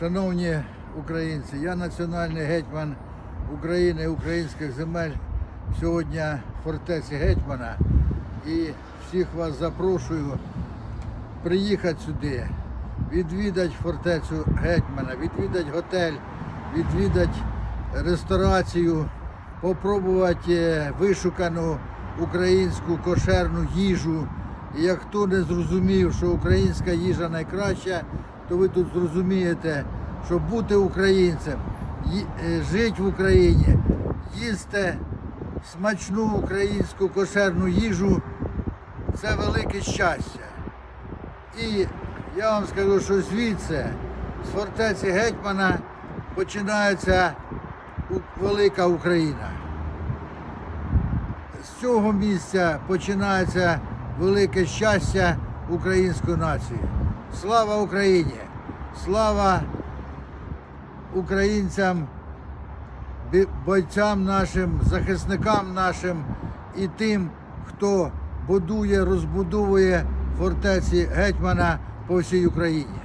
Шановні українці, я національний гетьман України, українських земель. Сьогодні в фортеці гетьмана і всіх вас запрошую приїхати сюди, відвідати фортецю гетьмана, відвідати готель, відвідати ресторацію, попробувати вишукану українську кошерну їжу. І як хто не зрозумів, що українська їжа найкраща, то ви тут зрозумієте, що бути українцем, е, жити в Україні, їсти смачну українську кошерну їжу це велике щастя. І я вам скажу, що звідси, з фортеці Гетьмана, починається велика Україна. З цього місця починається велике щастя української нації. Слава Україні! Слава українцям, бойцям нашим, захисникам нашим і тим, хто будує, розбудовує фортеці гетьмана по всій Україні.